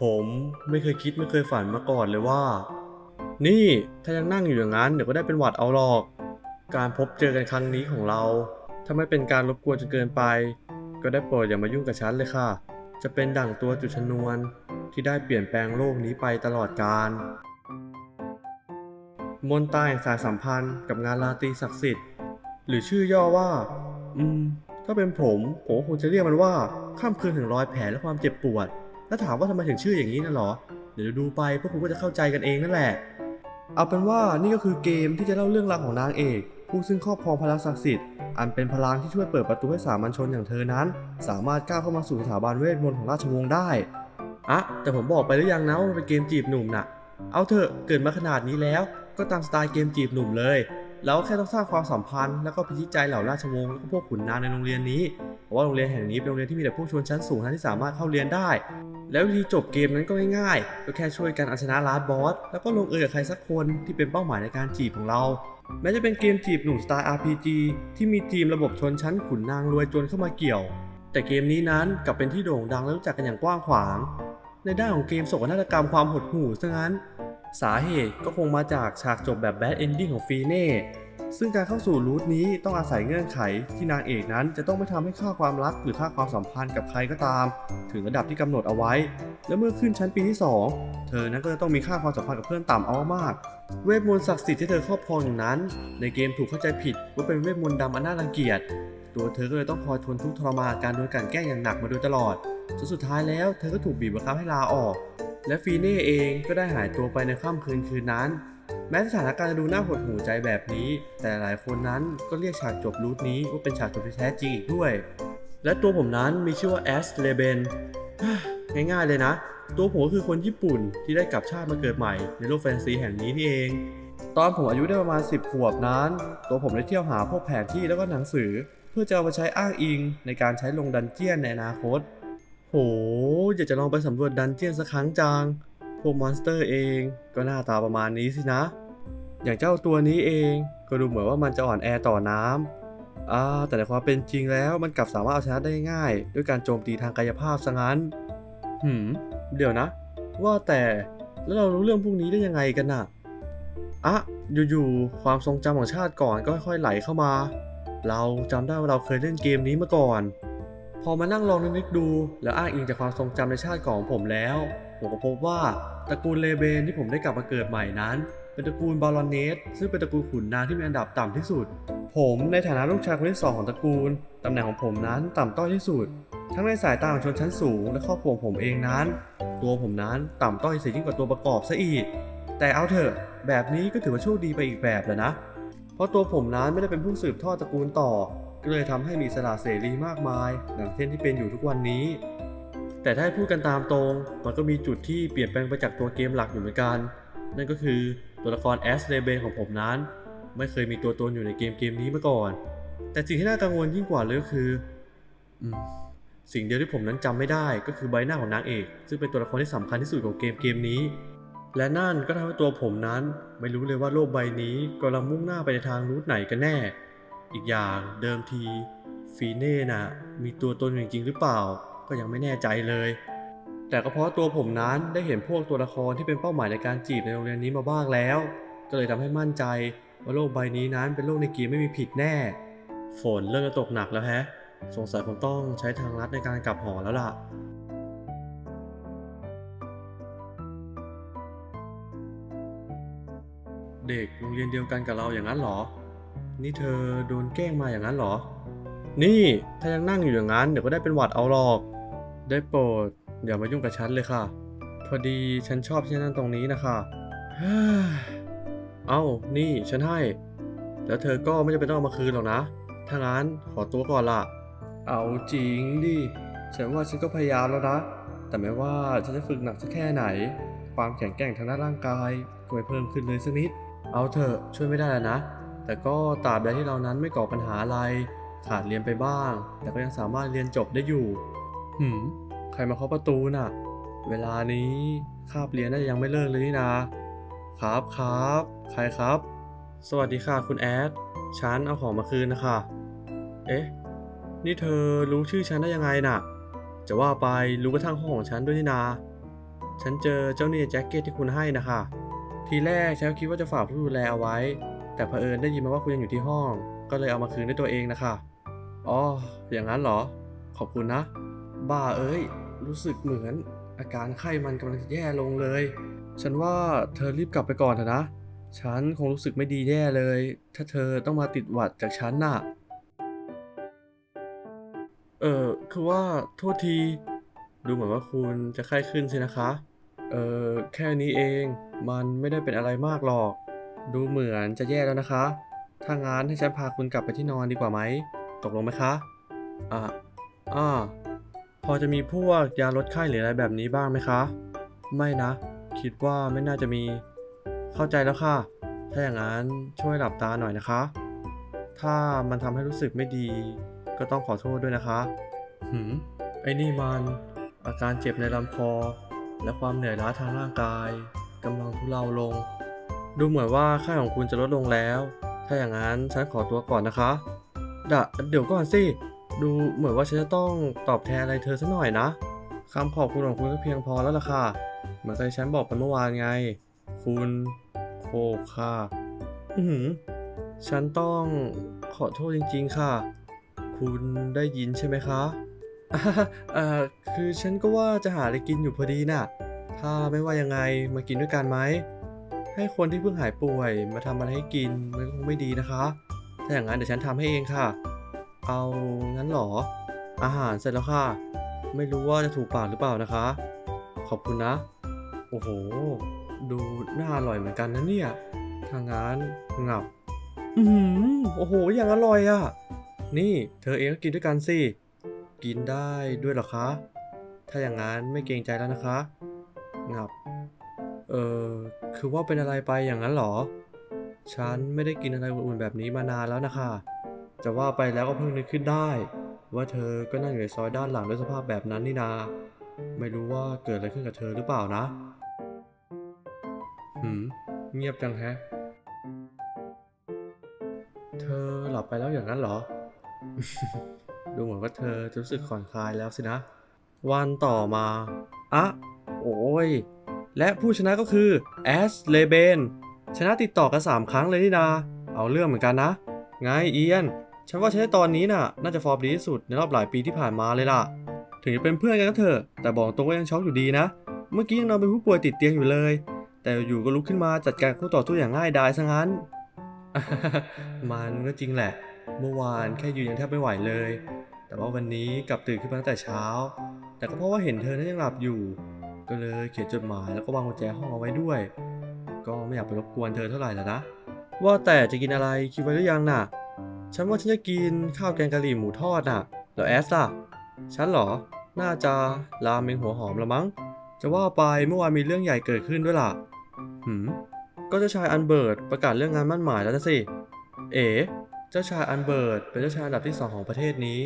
ผมไม่เคยคิดไม่เคยฝันมาก่อนเลยว่า นี่ถ้ายังนั่งอยู่อย่างนั้นเดี๋ยวก็ได้เป็นหวัดเอาหรอก การพบเจอกันครั้งนี้ของเรา ถ้าไม่เป็นการรบกวนจนเกินไป ก็ได้โปรดอย่ามายุ่งกับฉันเลยค่ะ จะเป็นดั่งตัวจุดชนวนที่ได้เปลี่ยนแปลงโลกนี้ไปตลอดกาลมนตาแห่งสายสัมพันธ์กับงานลาตรีศักดิ์สิทธิ์ หรือชื่อย่อว่า อืม ถ้าเป็นผมผมคงจะเรียกมันว่าข้ามคืนถึงรอยแผลและความเจ็บปวด แล้วถามว่าทำไมถึงชื่ออย่างนี้นะหรอ เดี๋ยวดูไปพวกคุณก็จะเข้าใจกันเองนั่นแหละ เอาเป็นว่านี่ก็คือเกมที่จะเล่าเรื่องราวของนางเอก ผู้ซึ่งครอบครองพลังศักดิ์สิทธิ์ อันเป็นพลังที่ช่วยเปิดประตูให้สามัญชนอย่างเธอนั้น สามารถก้าวเข้ามาสู่สถาบันเวทมนต์ของราชวงศ์ได้อะแต่ผมบอกไปหรือยังนะว่ามันเป็นเกมจีบหนุ่มน่ะ เอาเถอะเกิดมาขนาดนี้แล้ว ก็ตามสไตล์เกมจีบหนุ่มเลย แล้วแค่ต้องสร้างความสัมพันธ์แล้วก็พิชิตใจเหล่าราชวงศ์แล้วก็พวกขุนนางในโรงเรียนนี้เพราะว่าโรงเรียนแห่งนี้เป็นโรงเรียนที่มีแต่พวกชนชั้นสูงท่านที่สามารถเข้าเรียนได้ แล้ววิธีจบเกมนั้นก็ง่ายๆก็แค่ช่วยกันเอาชนะลาสบอสแล้วก็ลงเอยกับใครสักคนที่เป็นเป้าหมายในการจีบของเรา แม้จะเป็นเกมจีบหนุ่มสไตล์ RPG ที่มีทีมระบบชนชั้นขุนนางรวยจนเข้ามาเกี่ยว แต่เกมนี้นั้นกลับเป็นที่โด่งดังและรู้จักกันอย่างกว้างขวาง ในด้านของเกมโศกนาฏกรรมความหดหู่ซะงั้น สาเหตุก็คงมาจากฉากจบแบบแบดเอนดิ้งของฟีเน่ซึ่งการเข้าสู่รูทนี้ต้องอาศัยเงื่อนไขที่นางเอกนั้นจะต้องไม่ทำให้ค่าความรักหรือค่าความสัมพันธ์กับใครก็ตาม ถึงระดับที่กำหนดเอาไว้ และเมื่อขึ้นชั้นปีที่ 2 เธอนั้นก็จะต้องมีค่าความสัมพันธ์กับเพื่อนต่ำเอามาก เวทมนต์ศักดิ์สิทธิ์ที่เธอครอบครองอย่างนั้น ในเกมถูกเข้าใจผิดว่าเป็นเวทมนต์ดำอันน่ารังเกียจ ตัวเธอก็เลยต้องคอยทนทุกข์ทรมานการโดนกลั่นแกล้งอย่างหนักมาโดยตลอดจนสุดท้ายแล้วเธอก็ถูกบีบบังคับให้ลาออก และฟีเน่เองก็ได้หายตัวไปในค่ำคืนคืนนั้น แม้สถานการณ์จะดูน่าหดหู่ใจแบบนี้ แต่หลายคนนั้นก็เรียกฉากจบรูทนี้ว่าเป็นฉากจบที่แท้จริงอีกด้วย และตัวผมนั้นมีชื่อว่าแอสเลเบนง่ายๆเลยนะ ตัวผมคือคนญี่ปุ่นที่ได้กลับชาติมาเกิดใหม่ในโลกแฟนซีแห่งนี้นี่เอง ตอนผมอายุได้ประมาณ 10 ขวบนั้น ตัวผมได้เที่ยวหาพวกแผนที่แล้วก็หนังสือ เพื่อจะเอามาใช้อ้างอิงในการใช้ลงดันเจียนในอนาคต อยากจะลองไปสำรวจดันเจียนสักครั้งจัง พวกมอนสเตอร์เองก็หน้าตาประมาณนี้สินะ อย่างเจ้าตัวนี้เองก็ดูเหมือนว่ามันจะอ่อนแอต่อน้ำอ่าแต่ในความเป็นจริงแล้วมันกลับสามารถเอาชนะได้ง่าย ด้วยการโจมตีทางกายภาพซะงั้น หืม เดี๋ยวนะ ว่าแต่แล้วเรารู้เรื่องพวกนี้ได้ยังไงกันน่ะ อะ อยู่ๆ ความทรงจำของชาติก่อนก็ค่อยๆ ไหลเข้ามา เราจำได้ว่าเราเคยเล่นเกมนี้มาก่อน พอมานั่งลองนึกดู แล้วอ้างอิงจากความทรงจำในชาติก่อนของผมแล้ว ผมก็พบว่าตระกูลเลเบนที่ผมได้กลับมาเกิดใหม่นั้น เป็นตระกูลบาลอนเนสซึ่งเป็นตระกูลขุนนางที่มีอันดับต่ำที่สุด ผมในฐานะลูกชายคนที่สองของตระกูลตำแหน่งของผมนั้นต่ำต้อยที่สุด ทั้งในสายตาของชนชั้นสูง และครอบครัวผมเองนั้น ตัวผมนั้นต่ำต้อยเสียยิ่งกว่าตัวประกอบซะอีก แต่เอาเถอะ แบบนี้ก็ถือว่าโชคดีไปอีกแบบแหละนะ เพราะตัวผมนั้นไม่ได้เป็นผู้สืบทอดตระกูลต่อ ก็เลยทำให้มีสระเสรีมากมายอย่างเช่นที่เป็นอยู่ทุกวันนี้ แต่ถ้าพูดกันตามตรง มันก็มีจุดที่เปลี่ยนแปลงไปจากตัวเกมหลักอยู่เหมือนกัน นั่นก็คือตัวละครแอสเลเบนของผมนั้น ไม่เคยมีตัวตนอยู่ในเกมเกมนี้มาก่อน แต่สิ่งที่น่ากังวลยิ่งกว่าเลยก็คืออสิ่งเดียวที่ผมนั้นจำไม่ได้ก็คือใบหน้าของนางเอก ซึ่งเป็นตัวละครที่สำคัญที่สุดของเกมเกมนี้ และนั่นก็ทำให้ตัวผมนั้น ไม่รู้เลยว่าโลกใบนี้กำลังมุ่งหน้าไปในทางรูทไหนกันแน่ อีกอย่างเดิมทีฟีเน่น่ะมีตัวตนจริงๆหรือเปล่า ก็ยังไม่แน่ใจเลย แต่ก็เพราะตัวผมนั้นได้เห็นพวกตัวละครที่เป็นเป้าหมายในการจีบในโรงเรียนนี้มาบ้างแล้ว ก็เลยทำให้มั่นใจว่าโลกใบนี้นั้นเป็นโลกในเกมไม่มีผิดแน่ ฝนเริ่มจะตกหนักแล้วแฮะ สงสัยผมต้องใช้ทางลัดในการกลับหอแล้วล่ะเด็กโรงเรียนเดียวกันกับเราอย่างนั้นเหรอ นี่เธอโดนแกล้งมาอย่างนั้นเหรอ นี่ถ้ายังนั่งอยู่อย่างนั้นเดี๋ยวก็ได้เป็นหวัดเอาหรอก ได้โปรดอย่ามายุ่งกับฉันเลยค่ะ พอดีฉันชอบที่นั่งตรงนี้นะคะเฮ้ยเอ้า นี่ฉันให้ แล้วเธอก็ไม่จำเป็นต้องเอามาคืนหรอกนะ ถ้างั้นขอตัวก่อนละเอาจริงดิ ฉันว่าฉันก็พยายามแล้วนะ แต่ไม่ว่าฉันจะฝึกหนักสักแค่ไหน ความแข็งแกร่งทางด้านร่างกายก็ไม่เพิ่มขึ้นเลยสักนิด เอาเถอะช่วยไม่ได้แล้วนะ แต่ก็ตราบใดที่เรานั้นไม่ก่อปัญหาอะไร ขาดเรียนไปบ้าง แต่ก็ยังสามารถเรียนจบได้อยู่ หืม ใครมาเคาะประตูน่ะ เวลานี้คาบเรียนน่าจะยังไม่เลิกเลยนี่นา ครับครับ ใครครับ สวัสดีค่ะคุณแอด ฉันเอาของมาคืนนะคะ เอ๊ะ นี่เธอรู้ชื่อฉันได้ยังไงน่ะ จะว่าไปรู้กระทั่งห้องของฉันด้วยนี่นา ฉันเจอเจ้าเนี่ยแจ็คเก็ตที่คุณให้นะคะ ทีแรกฉันก็คิดว่าจะฝากผู้ดูแลเอาไว้ แต่เผอิญได้ยินมาว่าคุณยังอยู่ที่ห้อง ก็เลยเอามาคืนด้วยตัวเองนะคะ อ๋อ อย่างนั้นเหรอ ขอบคุณนะ บ้าเอ้ย รู้สึกเหมือน อาการไข้มันกำลังจะแย่ลงเลย ฉันว่าเธอรีบกลับไปก่อนเถอะนะ ฉันคงรู้สึกไม่ดีแย่เลย ถ้าเธอต้องมาติดหวัดจากฉันน่ะ เออคือว่าโทษที ดูเหมือนว่าคุณจะไข้ขึ้นสินะคะ เออแค่นี้เอง มันไม่ได้เป็นอะไรมากหรอก ดูเหมือนจะแย่แล้วนะคะ ถ้างั้นให้ฉันพาคุณกลับไปที่นอนดีกว่าไหม ตกลงไหมคะ อะอ่าพอจะมีพวกยาลดไข้หรืออะไรแบบนี้บ้างไหมคะ ไม่นะ คิดว่าไม่น่าจะมี เข้าใจแล้วค่ะ ถ้าอย่างนั้นช่วยหลับตาหน่อยนะคะ ถ้ามันทำให้รู้สึกไม่ดี ก็ต้องขอโทษด้วยนะคะ หืม ไอ้นี่มัน อาการเจ็บในลำคอ และความเหนื่อยล้าทางร่างกายกำลังทุเลาลง ดูเหมือนว่าค่าของคุณจะลดลงแล้ว ถ้าอย่างนั้นฉันขอตัวก่อนนะคะดะเดี๋ยวก่อนสิ ดูเหมือนว่าฉันจะต้องตอบแทนอะไรเธอสักหน่อยนะคำขอบคุณของคุณก็เพียงพอแล้วล่ะค่ะ เหมือนที่ฉันบอกไปเมื่อวานไง คุณโคค่ะ อือหือฉันต้องขอโทษจริง ๆ ค่ะ คุณได้ยินใช่ไหมคะอ่าเอ่อคือฉันก็ว่าจะหาอะไรกินอยู่พอดีน่ะ ถ้าไม่ว่ายังไงมากินด้วยกันไหม ให้คนที่เพิ่งหายป่วยมาทำอะไรให้กินมันคงไม่ดีนะคะ ถ้าอย่างนั้นเดี๋ยวฉันทำให้เองค่ะ เอางั้นเหรอ อาหารเสร็จแล้วค่ะ ไม่รู้ว่าจะถูกปากหรือเปล่านะคะ ขอบคุณนะ โอ้โห ดูน่าอร่อยเหมือนกันนะเนี่ยทางงั้นงับ อือโอ้โห อย่างอร่อยอะ นี่เธอเองก็กินด้วยกันสิ กินได้ด้วยเหรอคะ ถ้าอย่างนั้นไม่เกรงใจแล้วนะคะ งับ เออคือว่าเป็นอะไรไปอย่างนั้นเหรอ ฉันไม่ได้กินอะไรอุ่นๆแบบนี้มานานแล้วนะคะ จะว่าไปแล้วก็เพิ่งนึกขึ้นได้ ว่าเธอก็นั่งอยู่ในซอยด้านหลังด้วยสภาพแบบนั้นนี่นา ไม่รู้ว่าเกิดอะไรขึ้นกับเธอหรือเปล่านะ หืม เงียบจังแฮะ เธอหลับไปแล้วอย่างนั้นเหรอ ดูเหมือนว่าเธอจะรู้สึกผ่อนคลายแล้วสินะ วันต่อมา อะ โอ้ย และผู้ชนะก็คือแอสเลเบนชนะติดต่อกัน 3 ครั้งเลยนี่นา เอาเรื่องเหมือนกันนะ ไงเอียน ฉันว่าฉันตอนนี้น่ะ น่าจะฟอร์มดีที่สุดในรอบหลายปีที่ผ่านมาเลยล่ะ ถึงจะเป็นเพื่อนกันก็เถอะ แต่บอกตรงว่ายังช็อกอยู่ดีนะ เมื่อกี้ยังนอนเป็นผู้ป่วยติดเตียงอยู่เลย แต่อยู่ก็ลุกขึ้นมาจัดการคู่ต่อสู้อย่างง่ายดายซะงั้น มันก็จริงแหละ เมื่อวานแค่ยืนยังแทบไม่ไหวเลย แต่ว่าวันนี้กลับตื่นขึ้นมาตั้งแต่เช้า แต่ก็เพราะว่าเห็นเธอนั้นยังหลับอยู่ ก็เลยเขียนจดหมายแล้วก็วางกุญแจห้องเอาไว้ด้วย ก็ไม่อยากไปรบกวนเธอเท่าไหร่แล้วนะ ว่าแต่จะกินอะไรคิดไว้หรือยังน่ะ ฉันว่าฉันจะกินข้าวแกงกะหรี่หมูทอดน่ะ แล้วแอสล่ะ ฉันเหรอ น่าจะราเมงหัวหอมละมั้ง จะว่าไปเมื่อวานมีเรื่องใหญ่เกิดขึ้นด้วยล่ะ หืม ก็เจ้าชายอันเบิร์ตประกาศเรื่องงานมั่นหมายแล้วนะสิ เอ๋ เจ้าชายอันเบิร์ตเป็นเจ้าชายอันดับที่สองของประเทศนี้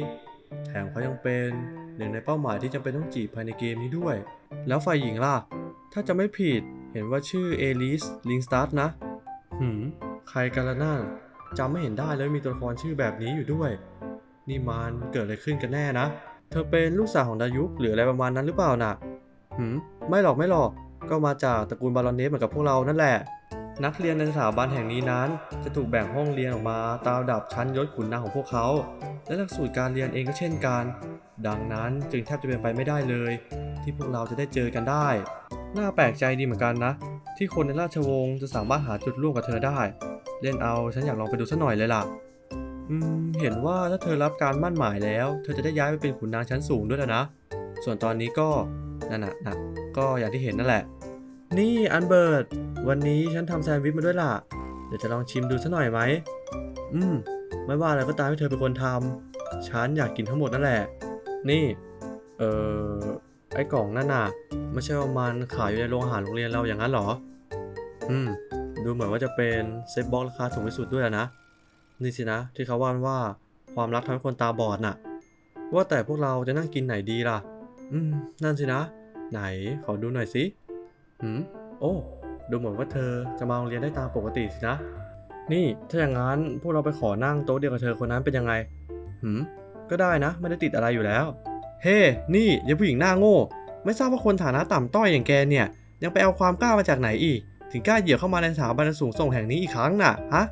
แถมเขายังเป็นหนึ่งในเป้าหมายที่จำเป็นต้องจีบภายในเกมนี้ด้วย แล้วฝ่ายหญิงล่ะ ถ้าจะไม่ผิดเห็นว่าชื่อเอลิสลิงสตาร์นะ หืม ใครกันละนั่นจำไม่เห็นได้เลยมีตัวละครชื่อแบบนี้อยู่ด้วย นี่มันเกิดอะไรขึ้นกันแน่นะ เธอเป็นลูกสาวของดายุคหรืออะไรประมาณนั้นหรือเปล่าน่ะ หืม ไม่หรอกไม่หรอก ก็มาจากตระกูลบารอนเนสเหมือนกับพวกเรานั่นแหละ นักเรียนในสถาบันแห่งนี้นั้น จะถูกแบ่งห้องเรียนออกมาตามดับชั้นยศขุนนางของพวกเขา และหลักสูตรการเรียนเองก็เช่นกัน ดังนั้นจึงแทบจะเป็นไปไม่ได้เลย ที่พวกเราจะได้เจอกันได้ น่าแปลกใจดีเหมือนกันนะ ที่คนในราชวงศ์จะสามารถหาจุดร่วมกับเธอได้ เล่นเอาฉันอยากลองไปดูสักหน่อยเลยล่ะ อืมเห็นว่าถ้าเธอรับการมั่นหมายแล้ว เธอจะได้ย้ายไปเป็นขุนนางชั้นสูงด้วยแล้วนะ ส่วนตอนนี้ก็นั่นน่ะนะก็อย่างที่เห็นนั่นแหละ นี่อันเบิร์ตวันนี้ฉันทำแซนด์วิชมาด้วยล่ะ เดี๋ยวจะลองชิมดูสักหน่อยไหม อืม ไม่ว่าอะไรก็ตามที่เธอเป็นคนทำฉันอยากกินทั้งหมดนั่นแหละ นี่ เอ่อ ไอ้กล่องนั่นน่ะ ไม่ใช่ว่ามันขายอยู่ในโรงอาหารโรงเรียนเราอย่างนั้นเหรอ อืม ดูเหมือนว่าจะเป็นเซฟบ็อกราคาถูกที่สุดด้วยนะ นี่สินะ ที่เขาว่านว่าความรักทำให้คนตาบอดน่ะ ว่าแต่พวกเราจะนั่งกินไหนดีล่ะ อืม นั่นสินะ ไหนขอดูหน่อยสิ หืม โอ้ ดูเหมือนว่าเธอจะมาโรงเรียนได้ตามปกติสินะ นี่ ถ้าอย่างนั้นพวกเราไปขอนั่งโต๊ะเดียวกับเธอคนนั้นเป็นยังไง หืม ก็ได้นะ ไม่ได้ติดอะไรอยู่แล้ว เฮ้ นี่ยายผู้หญิงหน้าโง่ ไม่ทราบว่าคนฐานะต่ำต้อยอย่างแกเนี่ย ยังไปเอาความกล้ามาจากไหนอีก ถึงกล้าเหยียบเข้ามาในสถาบันสูงส่งแห่งนี้อีกครั้งน่ะ ฮะ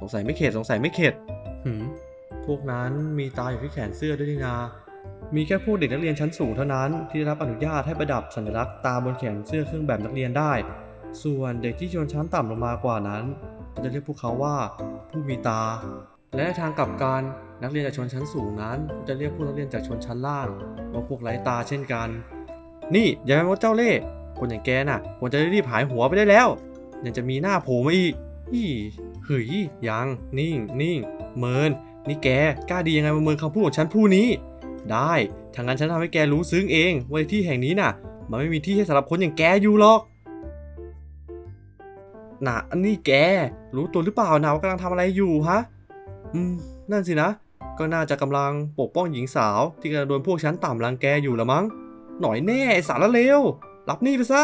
สงสัยไม่เข็ด สงสัยไม่เข็ด หืม พวกนั้นมีตาอยู่ที่แขนเสื้อด้วยนี่นา มีแค่พวกเด็กนักเรียนชั้นสูงเท่านั้นที่ได้รับอนุญาตให้ประดับสัญลักษณ์ตาบนแขนเสื้อเครื่องแบบนักเรียนได้ ส่วนเด็กที่ชนชั้นต่ำลงมากว่านั้น จะเรียกพวกเขาว่าผู้มีตา และในทางกลับกันนักเรียนจากชนชั้นสูงนั้น จะเรียกพวกนักเรียนจากชนชั้นล่างว่าพวกไร้ตาเช่นกัน นี่อย่าไปมดเจ้าเล่ห์คนอย่างแกน่ะควรจะรีบหายหัวไปได้แล้ว ยังจะมีหน้าโผล่มาอีกอีเฮ้ยยังนิ่งนิ่งเมินนี่แกกล้าดียังไงมาเมินคำพูดของฉันผู้นี้ ได้ทางนั้นฉันทำให้แกรู้ซึ้งเองว่าที่แห่งนี้น่ะ มันไม่มีที่ให้สำหรับคนอย่างแกอยู่หรอกน่ะอันนี้แก รู้ตัวหรือเปล่านะว่ากำลังทำอะไรอยู่ฮะ อืม นั่นสินะ ก็น่าจะกำลังปกป้องหญิงสาว ที่กำลังโดนพวกฉันต่ำรังแกอยู่ละมั้ง หน่อยแน่ไอ้สารเลว รับนี่ไปซะ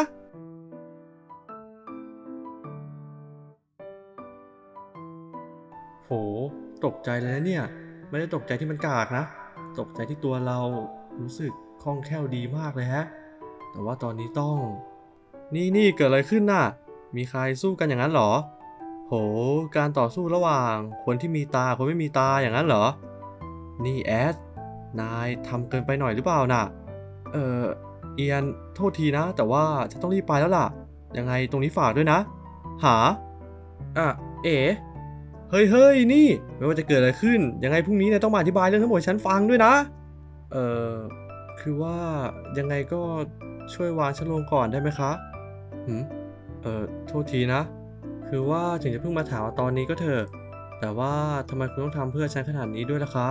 โห ตกใจเลยนะเนี่ย ไม่ได้ตกใจที่มันกากนะ ตกใจที่ตัวเรารู้สึกคล่องแคล่วดีมากเลยฮะ แต่ว่าตอนนี้ต้อง นี่นี่เกิดอะไรขึ้นน่ะ มีใครสู้กันอย่างนั้นเหรอ โห การต่อสู้ระหว่าง คนที่มีตาคนไม่มีตาอย่างนั้นเหรอ นี่แอดนายทำเกินไปหน่อยหรือเปล่าน่ะ เออเอียนโทษทีนะ แต่ว่าจะต้องรีบไปแล้วล่ะ ยังไงตรงนี้ฝากด้วยนะ หา อะ เอ๋ เฮ้ยเฮ้ยนี่ ไม่ว่าจะเกิดอะไรขึ้น ยังไงพรุ่งนี้นายต้องมาอธิบายเรื่องทั้งหมดให้ฉันฟังด้วยนะ เอ่อ คือว่ายังไงก็ช่วยวางฉันลงก่อนได้ไหมคะหืมเอ่อ โทษทีนะ คือว่าถึงจะเพิ่งมาถามตอนนี้ก็เถอะ แต่ว่าทำไมคุณต้องทำเพื่อฉันขนาดนี้ด้วยล่ะคะ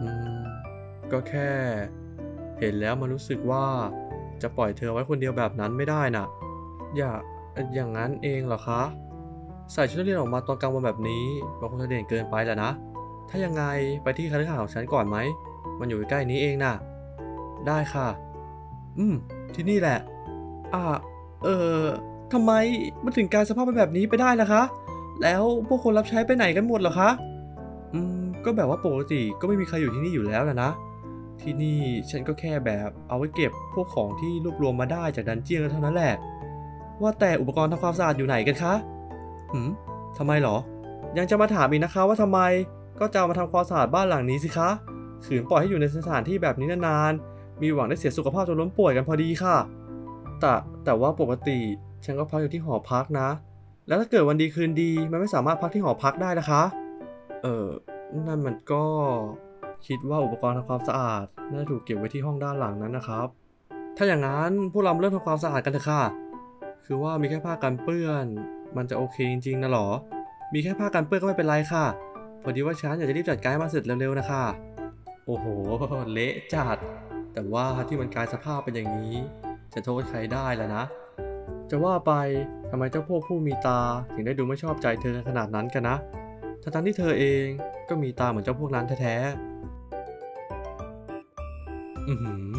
อืม ก็แค่ เห็นแล้วมันรู้สึกว่าจะปล่อยเธอไว้คนเดียวแบบนั้นไม่ได้น่ะ อย่า อย่างนั้นเองเหรอคะ ใส่ชุดนักเรียนออกมาตอนกลางวันแบบนี้มันคงจะเด่นเกินไปแหละนะ ถ้ายังไงไปที่คฤหาสน์ของฉันก่อนไหม มันอยู่ใกล้นี้เองน่ะ ได้ค่ะ อืม ที่นี่แหละ อ่า เออทำไมมันถึงการสภาพเป็นแบบนี้ไปได้ล่ะคะ แล้วพวกคนรับใช้ไปไหนกันหมดเหรอคะ อืม ก็แบบว่าปกติก็ไม่มีใครอยู่ที่นี่อยู่แล้วนะนะ ที่นี่ฉันก็แค่แบบเอาไว้เก็บพวกของที่รวบรวมมาได้จากดันเจียนเท่านั้นแหละ ว่าแต่อุปกรณ์ทำความสะอาดอยู่ไหนกันคะ หืมทำไมเหรอ ยังจะมาถามอีกนะคะว่าทำไม ก็จะเอามาทำความสะอาดบ้านหลังนี้สิคะ ขืนปล่อยให้อยู่ในสถานที่แบบนี้นานๆ มีหวังได้เสียสุขภาพจนล้มป่วยกันพอดีค่ะ แต่แต่ว่าปกติฉันก็พักอยู่ที่หอพักนะ แล้วถ้าเกิดวันดีคืนดีมันไม่สามารถพักที่หอพักได้นะคะ เออนั่นมันก็คิดว่าอุปกรณ์ทำความสะอาด น่าจะถูกเก็บไว้ที่ห้องด้านหลังนั้นนะครับ ถ้าอย่างนั้นพวกเราเริ่มทำความสะอาดกันเถอะค่ะ คือว่ามีแค่ผ้ากันเปื้อน มันจะโอเคจริงๆนะหรอ มีแค่ผ้ากันเปื้อนก็ไม่เป็นไรค่ะ พอดีว่าฉันอยากจะรีบจัดการให้มันเสร็จเร็วๆนะคะ โอ้โห เละจัด แต่ว่าที่มันกลายสภาพเป็นอย่างนี้ จะโทษใครได้ล่ะนะ จะว่าไปทำไมเจ้าพวกผู้มีตาถึงได้ดูไม่ชอบใจเธอขนาดนั้นกันนะ ทั้งๆที่เธอเองก็มีตาเหมือนเจ้าพวกนั้นแท้ๆอือหือ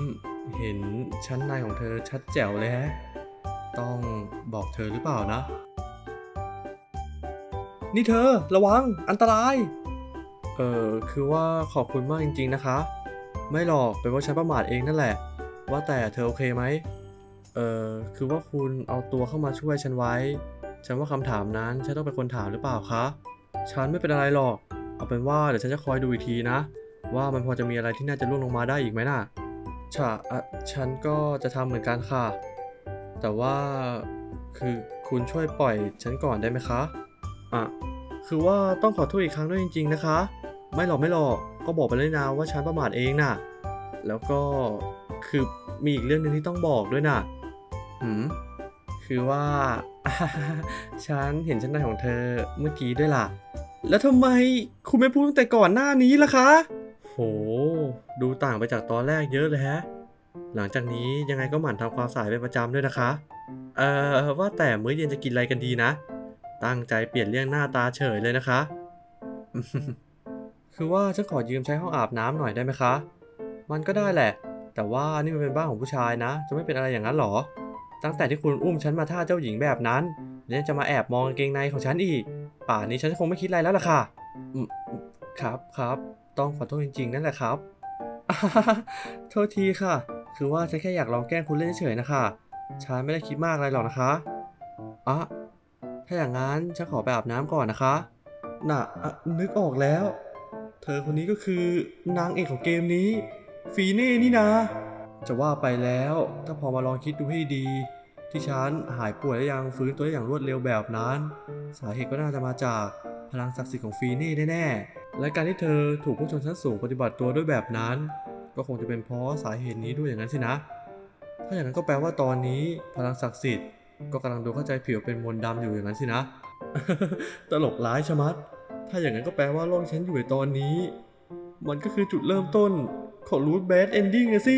เห็นชั้นในของเธอชัดแจ๋วเลยฮะ ต้องบอกเธอหรือเปล่านะ นี่เธอ ระวัง อันตราย เออคือว่าขอบคุณมากจริง ๆนะคะ ไม่หรอกเป็นว่าฉันประมาทเองนั่นแหละ ว่าแต่เธอโอเคไหมเออคือว่าคุณเอาตัวเข้ามาช่วยฉันไว้ ฉันว่าคำถามนั้นฉันต้องเป็นคนถามหรือเปล่าคะ ฉันไม่เป็นอะไรหรอก เอาเป็นว่าเดี๋ยวฉันจะคอยดูอีกทีนะ ว่ามันพอจะมีอะไรที่น่าจะล่วงลงมาได้อีกไหมน่ะฉะอะฉันก็จะทำเหมือนกันค่ะ แต่ว่าคือคุณช่วยปล่อยฉันก่อนได้ไหมคะ อะ คือว่าต้องขอโทษอีกครั้งด้วยจริง ๆ นะคะ ไม่หรอกไม่หรอกก็บอกไปเลยนะว่าฉันประมาทเองน่ะ แล้วก็คือมีอีกเรื่องหนึ่งที่ต้องบอกด้วยน่ะหืมคือว่า ฉันเห็นชั้นในของเธอเมื่อกี้ด้วยล่ะ แล้วทำไมคุณไม่พูดตั้งแต่ก่อนหน้านี้ล่ะคะ โห ดูต่างไปจากตอนแรกเยอะเลยฮะ หลังจากนี้ยังไงก็หมั่นทำความสะอาดเป็นประจำด้วยนะคะ เอ่อว่าแต่มื้อเย็นจะกินอะไรกันดีนะ ตั้งใจเปลี่ยนเรื่องหน้าตาเฉยเลยนะคะ คือว่าฉันขอยืมใช้ห้องอาบน้ำหน่อยได้ไหมคะ มันก็ได้แหละ แต่ว่านี่มันเป็นบ้านของผู้ชายนะ จะไม่เป็นอะไรอย่างนั้นหรอ ตั้งแต่ที่คุณอุ้มฉันมาท่าเจ้าหญิงแบบนั้นแล้วจะมาแอบมองกางเกงในของฉันอีก ป่านนี้ฉันคงไม่คิดอะไรแล้วล่ะค่ะ ครับครับ ต้องขอโทษจริงๆนั่นแหละครับ โทษทีค่ะ คือว่าฉันแค่อยากลองแกล้งคุณเล่นเฉยๆนะคะ ฉันไม่ได้คิดมากอะไรหรอกนะคะอะ ถ้าอย่างนั้นฉันขอไปอาบน้ำก่อนนะคะ น่ะอะนึกออกแล้ว เธอคนนี้ก็คือนางเอกของเกมนี้ ฟีเน่นี่นะ จะว่าไปแล้ว ถ้าพอมาลองคิดดูให้ดี ที่ฉันหายป่วยและยังฟื้นตัวได้อย่างรวดเร็วแบบนั้น สาเหตุก็น่าจะมาจากพลังศักดิ์สิทธิ์ของฟีเน่แน่ๆ และการที่เธอถูกผู้ชนชั้นสูงปฏิบัติตัวด้วยแบบนั้น ก็คงจะเป็นเพราะสาเหตุนี้ด้วยอย่างนั้นสินะ ถ้าอย่างนั้นก็แปลว่าตอนนี้พลังศักดิ์สิทธิ์ ก็กำลังดูเข้าใจผิวเป็นมนต์ดำอยู่อย่างนั้นสินะ ตลกร้ายชะมัด ถ้าอย่างนั้นก็แปลว่าโลกฉันอยู่ในตอนนี้ มันก็คือจุดเริ่มต้นของรูทแบดเอนดิ้งสิ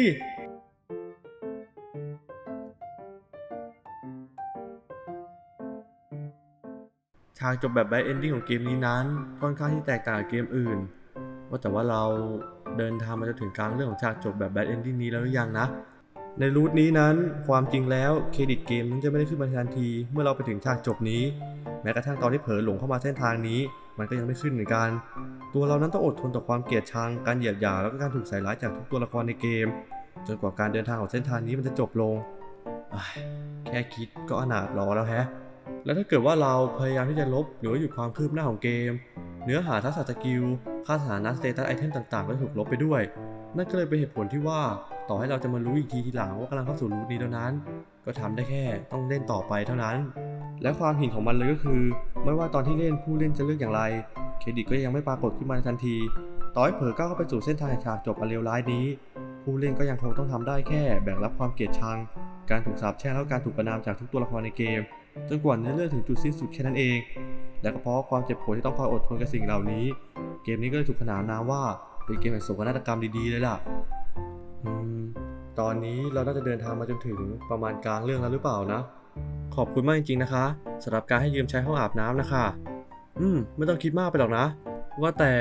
ฉากจบแบบแบดเอนดิ้งของเกมนี้นั้นค่อนข้างที่แตกต่างจากเกมอื่น ว่าแต่ว่าเราเดินทางมาจนถึงกลางเรื่องของฉากจบแบบแบดเอนดิ้งนี้แล้วหรือยังนะ ในรูทนี้นั้นความจริงแล้วเครดิตเกมนั้นจะไม่ได้ขึ้นมาทันทีเมื่อเราไปถึงฉากจบนี้ แม้กระทั่งตอนที่เผลอหลงเข้ามาเส้นทางนี้ มันก็ยังไม่ขึ้นเหมือนกัน ตัวเรานั้นต้องอดทนต่อความเกลียดชังการเหยียดหยามแล้วก็การถูกใส่ร้ายจากทุกตัวละครในเกม จนกว่าการเดินทางของเส้นทางนี้มันจะจบลงแค่คิดก็อนาถรอแล้วแฮะแล้วถ้าเกิดว่าเราพยายามที่จะลบหรือหยุดความคืบหน้าของเกม เนื้อหาทักษะสกิลค่าสถานะสเตตัสไอเทมต่างๆ ก็ถูกลบไปด้วย นั่นก็เลยเป็นเหตุผลที่ว่า ต่อให้เราจะมารู้อีกทีทีหลังว่ากำลังเข้าสู่รูทนี้แล้วนั้น ก็ทำได้แค่ต้องเล่นต่อไปเท่านั้น และความหินของมันเลยก็คือ ไม่ว่าตอนที่เล่นผู้เล่นจะเลือกอย่างไร เครดิตก็ยังไม่ปรากฏขึ้นมาทันที ต่อให้เผลอก้าวเข้าไปสู่เส้นทางฉากจบอันเลวร้ายนี้ ผู้เล่นก็ยังคงต้องทำได้แค่แบ่งรับความเกลียดชัง การถูกสาปแช่งแล้วการถูกประนามจากทุกตัวละครในเกม จนกว่าเนื้อเรื่องถึงจุดสิ้นสุดแค่นั้นเอง และก็เพราะความเจ็บปวดที่ต้องคอยอดทนกับสิ่งเหล่านี้ เกมนี้ก็เลยถูกขนานนามว่าเป็นเกมแห่งโศกนาฏกรรมดีๆเลยล่ะ ตอนนี้เราน่าจะเดินทางมาจนถึงประมาณกลางเรื่องแล้วหรือเปล่านะ ขอบคุณมากจริงๆนะคะสำหรับการให้ยืมใช้ห้องอาบน้ำนะคะ อืม ไม่ต้องคิดมากไปหรอกนะ ว่าแต่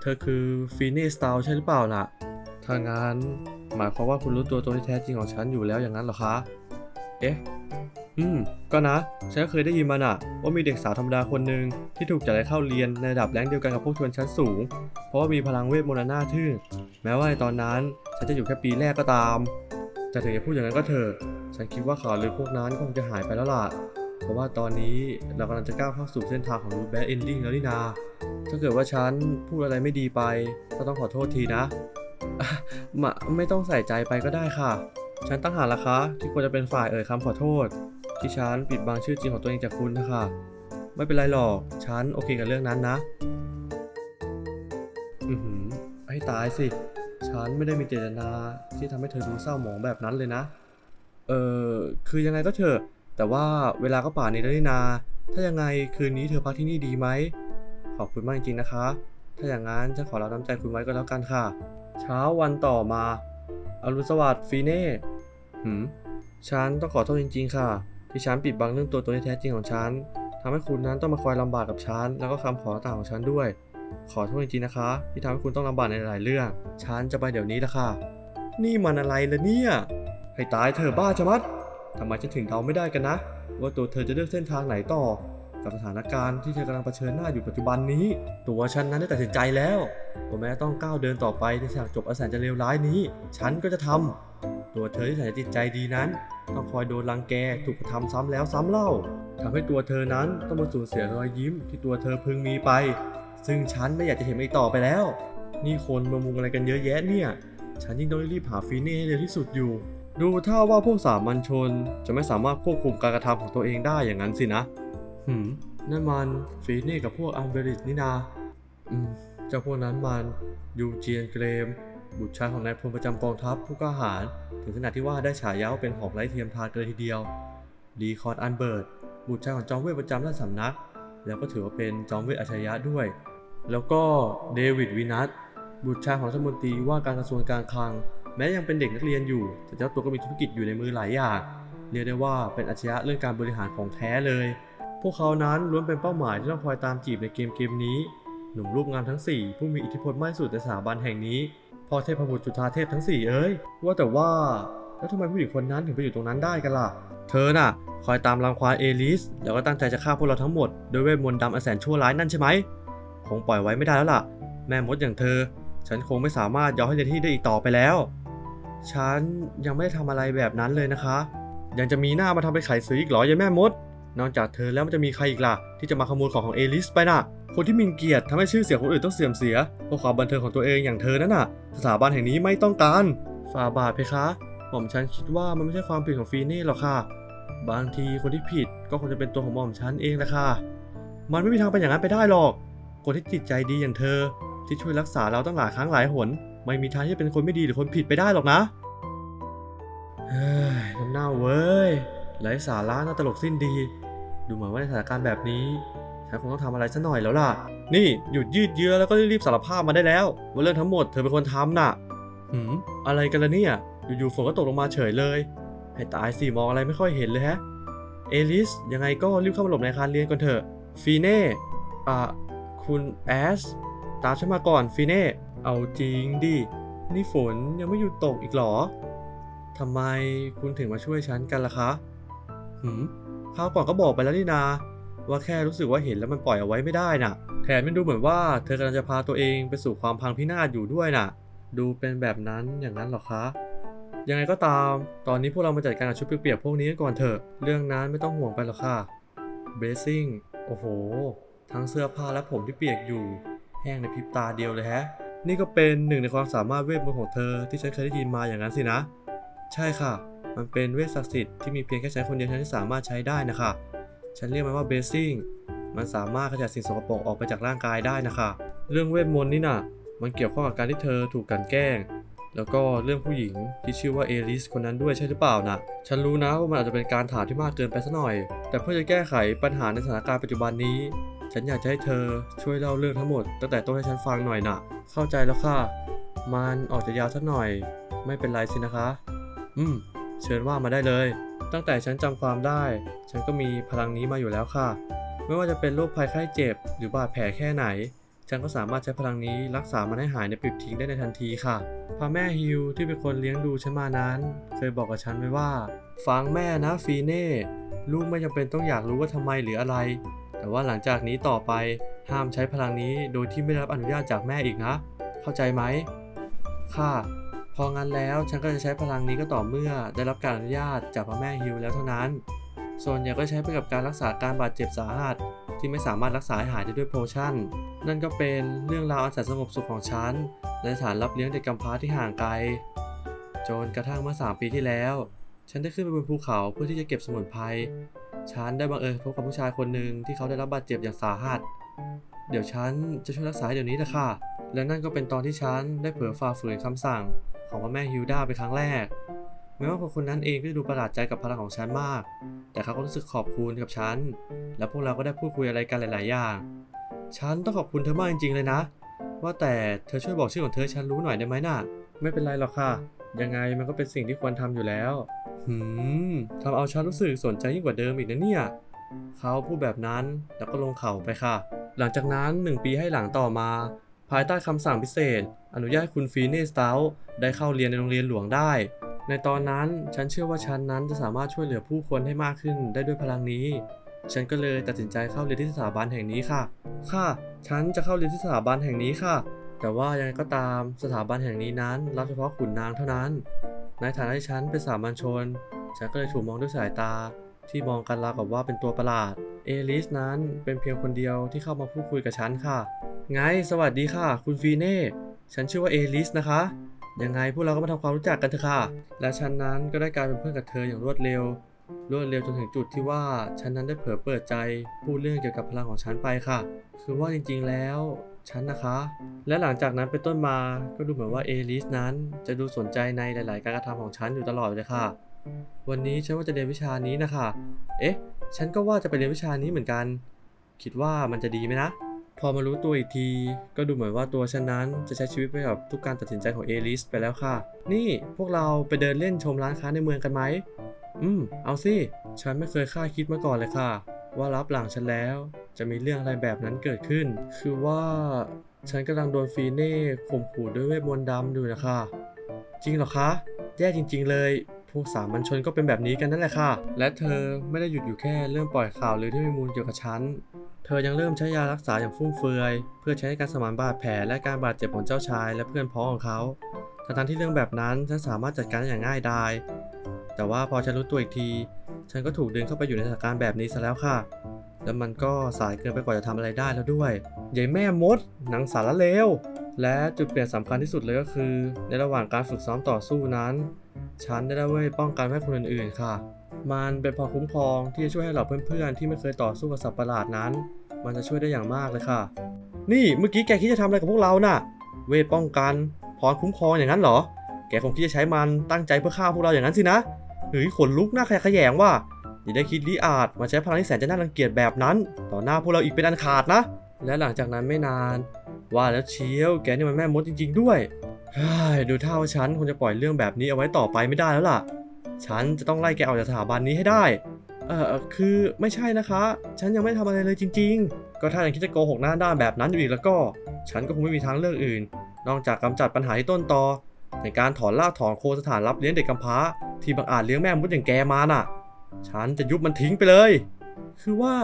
เธอคือฟีน่สตาลใช่หรือเปล่าล่ะ ถ้างั้นหมายความว่าคุณรู้ตัวตนที่แท้จริงของฉันอยู่แล้วอย่างนั้นเหรอคะ เอ๊ะ อืม ก็นะ ฉันก็เคยได้ยินมาน่ะ ว่ามีเด็กสาวธรรมดาคนหนึ่งที่ถูกจัดให้เข้าเรียนในระดับแรงเดียวกันกับพวกชนชั้นสูง เพราะว่ามีพลังเวทมนต์อันน่าทึ่งแม้ว่าในตอนนั้นฉันจะอยู่แค่ปีแรกก็ตาม แต่ถึงจะพูดอย่างนั้นก็เถอะฉันคิดว่าข่าวลือพวกนั้นคงจะหายไปแล้วล่ะเพราะว่าตอนนี้เรากำลังจะก้าวเข้าสู่เส้นทางของรูแบดเอนดิ้งแล้วนี่นา ถ้าเกิดว่าฉันพูดอะไรไม่ดีไป ก็ต้องขอโทษทีนะอะมาไม่ต้องใส่ใจไปก็ได้ค่ะ ฉันตั้งหากละคะที่ควรจะเป็นฝ่ายเอ่ยคำขอโทษ ที่ฉันปิดบังชื่อจริงของตัวเองจากคุณนะคะ ไม่เป็นไรหรอก ฉันโอเคกับเรื่องนั้นนะ อือหือ ให้ตายสิ ฉันไม่ได้มีเจตนาที่ทำให้เธอดูเศร้าหมองแบบนั้นเลยนะ เออคือยังไงก็เถอะ แต่ว่าเวลาก็ป่านนี้แล้วนี่นา ถ้ายังไงคืนนี้เธอพักที่นี่ดีไหม ขอบคุณมากจริงๆนะคะ ถ้าอย่างนั้นฉันขอรับน้ำใจคุณไว้ก็แล้วกันค่ะ เช้าวันต่อมาอรุณสวัสดิ์ฟีเน่หืมฉันต้องขอโทษจริง ๆ ค่ะ ที่ฉันปิดบังเรื่องตัวตนที่แท้จริงของฉันทำให้คุณนั้นต้องมาคอยลำบากกับฉันแล้วก็คำขอต่างของฉันด้วย ขอโทษจริงๆนะคะ ที่ทำให้คุณต้องลำบากในหลายเรื่องฉันจะไปเดี๋ยวนี้ละค่ะ นี่มันอะไรล่ะเนี่ยให้ตายเธอะบ้าชะมัดทำไมฉันถึงเดาไม่ได้กันนะ ว่าตัวเธอจะเลือกเส้นทางไหนต่อ กับสถานการณ์ที่เธอกำลังเผชิญหน้าอยู่ปัจจุบันนี้ ตัวฉันนั้นได้ตัดสินใจแล้วว่าแม้ต้องก้าวเดินต่อไปในฉากจบอแสนจะเลวร้ายนี้ ฉันก็จะทำ ตัวเธอที่แสนจะจิตใจดีนั้นต้องคอยโดนรังแกถูกกระทำซ้ำแล้วซ้ำเล่าทำให้ตัวเธอนั้นต้องมาสูญเสียรอยยิ้มที่ตัวเธอพึงมีไป ซึ่งฉันไม่อยากจะเห็นอีกต่อไปแล้ว นี่คนมามุงอะไรกันเยอะแยะเนี่ย ฉันยิ่งต้องรีบหาฟีเน่ให้เร็วที่สุดอยู่ ดูท่าว่าพวกสามัญชนจะไม่สามารถควบคุมการกระทำของตัวเองได้อย่างนั้นสินะ หืมนั่นมันฟีเน่กับพวกอัมเบริสนี่นา อืมเจ้าพวกนั้นมันยูเจียนเกรม บุตรชายของนายพลประจำกองทัพผู้กล้าหาญถึงขนาดที่ว่าได้ฉายาว่าเป็นหอกไร้เทียมทานกันเลยทีเดียวดีคอนอันเบิร์ตบุตรชายของจอมเวทประจำราชสำนัก แล้วก็ถือว่าเป็นจอมเวทอัจฉริยะด้วย แล้วก็เดวิดวินัทบุตรชายของรัฐมนตรีว่าการกระทรวงการคลัง แม้ยังเป็นเด็กนักเรียนอยู่ แต่เจ้าตัวก็มีธุรกิจอยู่ในมือหลายอย่างเรียกได้ว่าเป็นอัจฉริยะเรื่องการบริหารของแท้เลย พวกเขานั้นล้วนเป็นเป้าหมายที่ต้องคอยตามจีบในเกมเกมนี้ หนุ่มรูปงามทั้ง 4 ผู้มีอิทธิพลมากสุดในสถาบันแห่งนี้ พ่อเทพบุตรจุฑาเทพทั้ง4เอ้ย ว่าแต่ว่า แล้วทำไมผู้หญิงคนนั้นถึงไปอยู่ตรงนั้นได้กันล่ะ เธอน่ะ คอยตามรังควานเอลิส แล้วก็ตั้งใจจะฆ่าพวกเราทั้งหมดโดยเวทมนต์ดำอันแสนชั่วร้ายนั่นใช่ไหม คงปล่อยไว้ไม่ได้แล้วล่ะ แม่มดอย่างเธอ ฉันคงไม่สามารถยอมให้เรียนที่ได้อีกต่อไปแล้ว ฉันยังไม่ได้ทำอะไรแบบนั้นเลยนะคะ ยังจะมีหน้ามาทำเป็นไขสืออีกเหรอยายแม่มด นอกจากเธอแล้วมันจะมีใครอีกล่ะที่จะมาขโมยของของเอลิสไปน่ะ คนที่มินเกียรติทำให้ชื่อเสียงคนอื่นต้องเสื่อมเสียเพราะความบันเทิงของตัวเองอย่างเธอนั่นน่ะ สถาบันแห่งนี้ไม่ต้องการฝ่าบาทเพคะหม่อมฉันคิดว่ามันไม่ใช่ความผิดของฟีนี่หรอกค่ะ บางทีคนที่ผิดก็คงจะเป็นตัวของหม่อมฉันเองแหละค่ะมันไม่มีทางเป็นอย่างนั้นไปได้หรอก คนที่จิตใจดีอย่างเธอ ที่ช่วยรักษาเราตั้งหลายครั้งหลายหน ไม่มีทางที่จะเป็นคนไม่ดีหรือคนผิดไปได้หรอกนะเฮ้ยน้ำเน่าเว้ยไร้สาระน่าตลกสิ้นดี ดูเหมือนว่าในสถานการณ์แบบนี้ ฉันคงต้องทำอะไรสักหน่อยแล้วล่ะ นี่หยุดยืดเยื้อแล้วก็รีบๆสารภาพมาได้แล้วว่าเรื่องทั้งหมดเธอเป็นคนทำน่ะ หืม อะไรกันล่ะเนี่ย อยู่ๆฝนก็ตกลงมาเฉยเลย ให้ตายสิมองอะไรไม่ค่อยเห็นเลยฮะ เอลิส ยังไงก็รีบเข้ามาหลบในอาคารเรียนก่อนเถอะฟีเน่อะคุณแอส ตามฉันมาก่อนฟีเน่ เอาจริงดิ นี่ฝนยังไม่หยุดตกอีกเหรอทำไมคุณถึงมาช่วยฉันกันล่ะคะ หืมคราวก่อนก็บอกไปแล้วนี่นา ว่าแค่รู้สึกว่าเห็นแล้วมันปล่อยเอาไว้ไม่ได้น่ะ แถมยังดูเหมือนว่าเธอกำลังจะพาตัวเองไปสู่ความพังพินาศอยู่ด้วยน่ะ ดูเป็นแบบนั้นอย่างนั้นเหรอคะ ยังไงก็ตาม ตอนนี้พวกเรามาจัดการกับชุดเปียกๆพวกนี้กันก่อนเถอะ เรื่องนั้นไม่ต้องห่วงไปหรอกค่ะเบสซิ่งโอ้โห ทั้งเสื้อผ้าและผมที่เปียกอยู่ แห้งในพริบตาเดียวเลยแฮะ นี่ก็เป็นหนึ่งในความสามารถเวทมนต์ของเธอที่ฉันเคยได้ยินมาอย่างนั้นสินะ ใช่ค่ะ มันเป็นเวทศักดิ์สิทธิ์ที่มีเพียงแค่ฉันคนเดียวเท่านั้นที่สามารถใช้ได้นะคะ ฉันเรียกมันว่าเบสซิ่งมันสามารถขจัดสิ่งสกปรกออกไปจากร่างกายได้นะคะ เรื่องเวทมนต์นี่น่ะ มันเกี่ยวข้องกับการที่เธอถูกกันแกล้ง แล้วก็เรื่องผู้หญิงที่ชื่อว่าเอลิสคนนั้นด้วยใช่หรือเปล่านะ ฉันรู้นะว่ามันอาจจะเป็นการถามที่มากเกินไปสักหน่อย แต่เพื่อจะแก้ไขปัญหาในสถานการณ์ปัจจุบันนี้ ฉันอยากจะให้เธอช่วยเล่าเรื่องทั้งหมดตั้งแต่ต้นให้ฉันฟังหน่อยนะเข้าใจแล้วค่ะ มันออกจะยาวสักหน่อย ไม่เป็นไรสินะคะ อืม เชิญว่ามาได้เลย ตั้งแต่ฉันจำความได้ ฉันก็มีพลังนี้มาอยู่แล้วค่ะ ไม่ว่าจะเป็นโรคภัยไข้เจ็บ หรือบาดแผลแค่ไหน ฉันก็สามารถใช้พลังนี้รักษามันให้หายในปิบทิ้งได้ในทันทีค่ะพระแม่ฮิวที่เป็นคนเลี้ยงดูฉันมานั้น เคยบอกกับฉันไว้ว่า ฟังแม่นะฟีเน่ลูกไม่จำเป็นต้องอยากรู้ว่าทำไมหรืออะไร แต่ว่าหลังจากนี้ต่อไปห้ามใช้พลังนี้โดยที่ไม่ได้รับอนุญาตจากแม่อีกนะ เข้าใจไหมค่ะ พองั้นแล้วฉันก็จะใช้พลังนี้ก็ต่อเมื่อได้รับการอนุญาตจากพระแม่ฮิวแล้วเท่านั้น ส่วนใหญ่ก็ใช้ไปกับการรักษาการบาดเจ็บสาหัสที่ไม่สามารถรักษาให้หายได้ด้วยโพชั่น นั่นก็เป็นเรื่องราวอันแสนสงบสุขของฉันในสถานรับเลี้ยงเด็กกำพร้าที่ห่างไกล จนกระทั่งเมื่อ 3 ปีที่แล้ว ฉันได้ขึ้นไปบนภูเขาเพื่อที่จะเก็บสมุนไพร ฉันได้บังเอิญพบกับผู้ชายคนหนึ่งที่เขาได้รับบาดเจ็บอย่างสาหัส เดี๋ยวฉันจะช่วยรักษาเดี๋ยวนี้แหละค่ะ และนั่นก็เป็นตอนที่ฉันได้เผลอฝ่าฝืนคำสั่ง ของพระแม่ฮิวดาเป็นครั้งแรกแม้ว่าคนคนนั้นเองก็จะดูประหลาดใจกับพลังของฉันมาก แต่เขาก็รู้สึกขอบคุณกับฉัน และพวกเราก็ได้พูดคุยอะไรกันหลาย ๆ อย่าง ฉันต้องขอบคุณเธอมากจริง ๆ เลยนะ ว่าแต่เธอช่วยบอกชื่อของเธอฉันรู้หน่อยได้ไหมน่ะ ไม่เป็นไรหรอกค่ะ ยังไงมันก็เป็นสิ่งที่ควรทำอยู่แล้ว หืมทำเอาฉันรู้สึกสนใจยิ่งกว่าเดิมอีกนะเนี่ย เขาพูดแบบนั้นแล้วก็ลงเข่าไปค่ะ หลังจากนั้นหนึ่งปีให้หลังต่อมา ภายใต้คำสั่งพิเศษ อนุญาตให้คุณฟีเนสเตลได้เข้าเรียนในโรงเรียนหลวงได้ ในตอนนั้นฉันเชื่อว่าฉันนั้นจะสามารถช่วยเหลือผู้คนให้มากขึ้นได้ด้วยพลังนี้ ฉันก็เลยตัดสินใจเข้าเรียนที่สถาบันแห่งนี้ค่ะ ค่ะ ฉันจะเข้าเรียนที่สถาบันแห่งนี้ค่ะ แต่ว่ายังไงก็ตามสถาบันแห่งนี้นั้นรับเฉพาะขุนนางเท่านั้น ในฐานะที่ฉันเป็นสามัญชน ฉันก็เลยถูกมองด้วยสายตาที่มองกันราวกับว่าเป็นตัวประหลาด เอลิสนั้นเป็นเพียงคนเดียวที่เข้ามาพูดคุยกับฉันค่ะ ไง สวัสดีค่ะ คุณฟีเน่ ฉันชื่อว่าเอลิสนะคะ ยังไงพวกเราก็มาทำความรู้จักกันเถอะค่ะ และฉันนั้นก็ได้กลายเป็นเพื่อนกับเธออย่างรวดเร็ว รวดเร็วจนถึงจุดที่ว่าฉันนั้นได้เผลอเปิดใจพูดเรื่องเกี่ยวกับพลังของฉันไปค่ะ คือว่าจริงๆแล้วฉันนะคะ และหลังจากนั้นเป็นต้นมาก็ดูเหมือนว่าเอลิสนั้นจะดูสนใจในหลาย ๆ การกระทำของฉันอยู่ตลอดเลยค่ะ วันนี้ฉันว่าจะเรียนวิชานี้นะคะ เอ๊ะ ฉันก็ว่าจะไปเรียนวิชานี้เหมือนกัน คิดว่ามันจะดีไหมนะ พอมารู้ตัวอีกที ก็ดูเหมือนว่าตัวฉันนั้นจะใช้ชีวิตไปกับทุกการตัดสินใจของเอลิสไปแล้วค่ะ นี่พวกเราไปเดินเล่นชมร้านค้าในเมืองกันไหม อืม เอาสิ ฉันไม่เคยคาดคิดมาก่อนเลยค่ะ ว่ารับหลังฉันแล้ว จะมีเรื่องอะไรแบบนั้นเกิดขึ้น คือว่าฉันกำลังโดนฟีเน่ข่มขู่ด้วยเวทมนต์ดำอยู่นะคะ จริงเหรอคะ แย่จริง ๆ เลย พวกสามัญชนก็เป็นแบบนี้กันนั่นแหละค่ะ และเธอไม่ได้หยุดอยู่แค่เรื่องปล่อยข่าวหรือที่มีมูลเกี่ยวกับฉัน เธอยังเริ่มใช้ยารักษาอย่างฟุ่มเฟือย เพื่อใช้ในการสมานบาดแผลและการบาดเจ็บของเจ้าชาย และเพื่อนพ้องของเขาทั้งๆที่เรื่องแบบนั้นฉันสามารถจัดการได้อย่างง่ายดาย แต่ว่าพอฉันรู้ตัวอีกที ฉันก็ถูกดึงเข้าไปอยู่ในสถานการณ์แบบนี้ซะแล้วค่ะ แล้วมันก็สายเกินไปกว่าจะทำอะไรได้แล้วด้วยยายแม่มดหนังสารเลวและจุดเปลี่ยนสำคัญที่สุดเลยก็คือ ในระหว่างการฝึกซ้อมต่อสู้นั้น ฉันได้ได้เว้ยป้องกันให้คนอื่นๆค่ะ มันเป็นพอคุ้มครองที่จะช่วยให้เราเพื่อนๆ ที่ไม่เคยต่อสู้กับสัตว์ประหลาดนั้น มันจะช่วยได้อย่างมากเลยค่ะ นี่เมื่อกี้แกคิดจะทำอะไรกับพวกเราน่ะ เวทป้องกันพรคุ้มครองอย่างนั้นเหรอ แกคงคิดจะใช้มันตั้งใจเพื่อฆ่าพวกเราอย่างนั้นสินะเฮ้ยขนลุกหน้าแขยะแขยงว่ะอย่าได้คิดลิอาจมาใช้พลังที่แสนจะน่ารังเกียจแบบนั้น ต่อหน้าพวกเราอีกเป็นอันขาดนะ และหลังจากนั้นไม่นาน ว่าแล้วเชียวแกนี่มันแม่มดจริง ๆ ด้วยดูท่าว่าฉันคงจะปล่อยเรื่องแบบนี้เอาไว้ต่อไปไม่ได้แล้วล่ะ ฉันจะต้องไล่แกออกจากสถาบันนี้ให้ได้ เอ่อคือไม่ใช่นะคะ ฉันยังไม่ทำอะไรเลยจริง ๆ ก็ถ้ายังคิดจะโกหกหน้าด้านแบบนั้นอยู่อีกแล้วก็ ฉันก็คงไม่มีทางเลือกอื่น นอกจากกำจัดปัญหาที่ต้นตอในการถอนราถอนโคสถานรับเลี้ยงเด็กกำพร้า ที่บังอาจเลี้ยงแม่มดอย่างแกมาน่ะ ฉันจะยุบมันทิ้งไปเลย คือว่า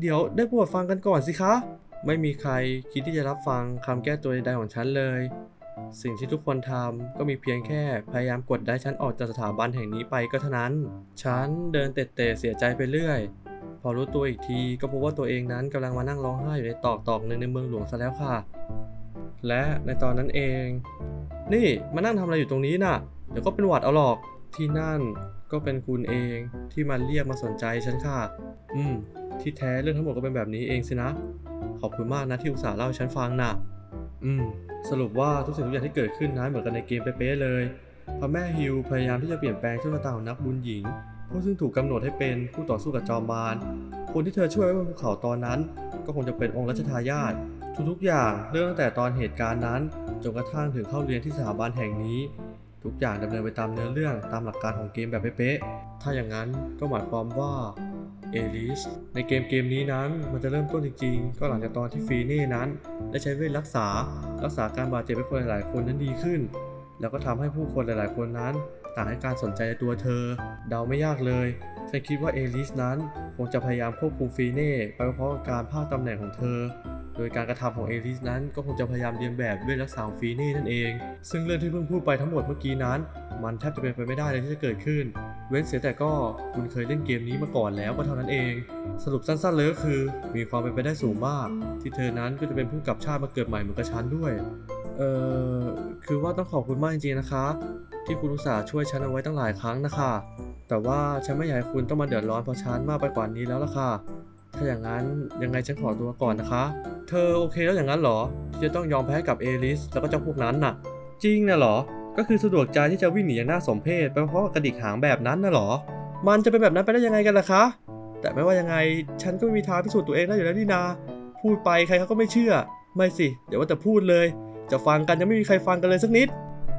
เดี๋ยวได้โปรดฟังกันก่อนสิคะ ไม่มีใครคิดที่จะรับฟังคำแก้ตัวใดๆของฉันเลย สิ่งที่ทุกคนทำก็มีเพียงแค่พยายามกดได้ฉันออกจากสถาบันแห่งนี้ไปก็เท่านั้น ฉันเดินเตะๆเสียใจไปเรื่อย พอรู้ตัวอีกทีก็พบว่าตัวเองนั้นกำลังมานั่งร้องไห้อยู่ในตอกตอกหนึ่งในเมืองหลวงซะแล้วค่ะ และในตอนนั้นเอง นี่มานั่งทำอะไรอยู่ตรงนี้น่ะ เดี๋ยวก็เป็นหวัดเอาหรอกที่นั่น ก็เป็นคุณเองที่มาเรียกมาสนใจฉันค่ะ อืม ที่แท้เรื่องทั้งหมดก็เป็นแบบนี้เองสินะ ขอบคุณมากนะที่อุตส่าห์เล่าให้ฉันฟังน่ะ อืม สรุปว่าทุกสิ่งทุกอย่างที่เกิดขึ้นนั้นเหมือนกันในเกมเป๊ะๆเลยพระแม่ฮิวพยายามที่จะเปลี่ยนแปลงชะตาของนักบุญหญิงผู้ซึ่งถูกกำหนดให้เป็นผู้ต่อสู้กับจอมมารคนที่เธอช่วยไว้บนภูเขาตอนนั้น ก็คงจะเป็นองค์รัชทายาททุกๆอย่างเริ่มตั้งแต่ตอนเหตุการณ์นั้นจนกระทั่งถึงเข้าเรียนที่สถาบันแห่งนี้ ทุกอย่างดำเนินไปตามเนื้อเรื่องตามหลักการของเกมแบบเป๊ะๆ ถ้าอย่างนั้นก็หมายความว่าเอลิสในเกมเกมนี้นั้นมันจะเริ่มต้นจริงๆ ก็หลังจากตอนที่ฟีเน่นั้น ได้ใช้เวทรักษา รักษาการบาดเจ็บให้คนหลายๆ คนนั้นดีขึ้น แล้วก็ทำให้ผู้คนหลายๆ คนนั้น ต่างให้การสนใจในตัวเธอ เดาไม่ยากเลย ฉันคิดว่าเอลิสนั้นคงจะพยายามควบคุมฟีเน่ไปเพร้อมกับการพากตำแหน่งของเธอ โดยการกระทำของเอลิสนั้นก็คงจะพยายามเรียนแบบเวทรักษาของฟีเน่นั่นเอง ซึ่งเรื่องที่เพิ่งพูดไปทั้งหมดเมื่อกี้นั้น มันแทบจะเป็นไปไม่ได้เลยที่จะเกิดขึ้น เว้นเสียแต่ก็คุณเคยเล่นเกมนี้มาก่อนแล้วก็เท่านั้นเอง สรุปสั้นๆเลยก็คือ มีความเป็นไปได้สูงมาก ที่เธอนั้นก็จะเป็นผู้กลับชาติมาเกิดใหม่เหมือนกับฉันด้วย เออ คือว่าต้องขอบคุณมากจริงๆนะคะ ที่คุณอุตส่าห์ช่วยฉันเอาไว้ตั้งหลายครั้งนะคะ แต่ว่าฉันไม่อยากให้คุณต้องมาเดือดร้อนเพราะฉันมากไปกว่านี้แล้วล่ะค่ะ ถ้าอย่างนั้นยังไงฉันขอตัวก่อนนะคะ เธอโอเคแล้วอย่างนั้นเหรอที่จะต้องยอมแพ้กับเอลิสแล้วก็เจ้าพวกนั้นน่ะ จริงนะเหรอ ก็คือสะดวกใจที่จะวิ่งหนีอย่างน่าสมเพชไปเพราะกระดิกหางแบบนั้นนะเหรอ มันจะเป็นแบบนั้นไปได้ยังไงกันล่ะคะ แต่ไม่ว่ายังไงฉันก็ไม่มีทางพิสูจน์ตัวเองได้อยู่แล้วนี่นา พูดไปใครเขาก็ไม่เชื่อ ไม่สิเดี๋ยวว่าแต่พูดเลย จะฟังกันยังไม่มีใครฟังกันเลยสักนิด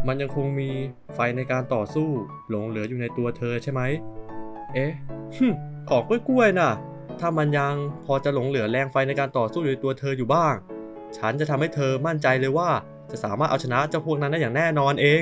มันยังคงมีไฟในการต่อสู้หลงเหลืออยู่ในตัวเธอใช่ไหม เอ๊ะหึของกล้วยๆน่ะ ถ้ามันยังพอจะหลงเหลือแรงไฟในการต่อสู้อยู่ในตัวเธออยู่บ้าง ฉันจะทำให้เธอมั่นใจเลยว่า จะสามารถเอาชนะเจ้าพวกนั้นได้อย่างแน่นอนเอง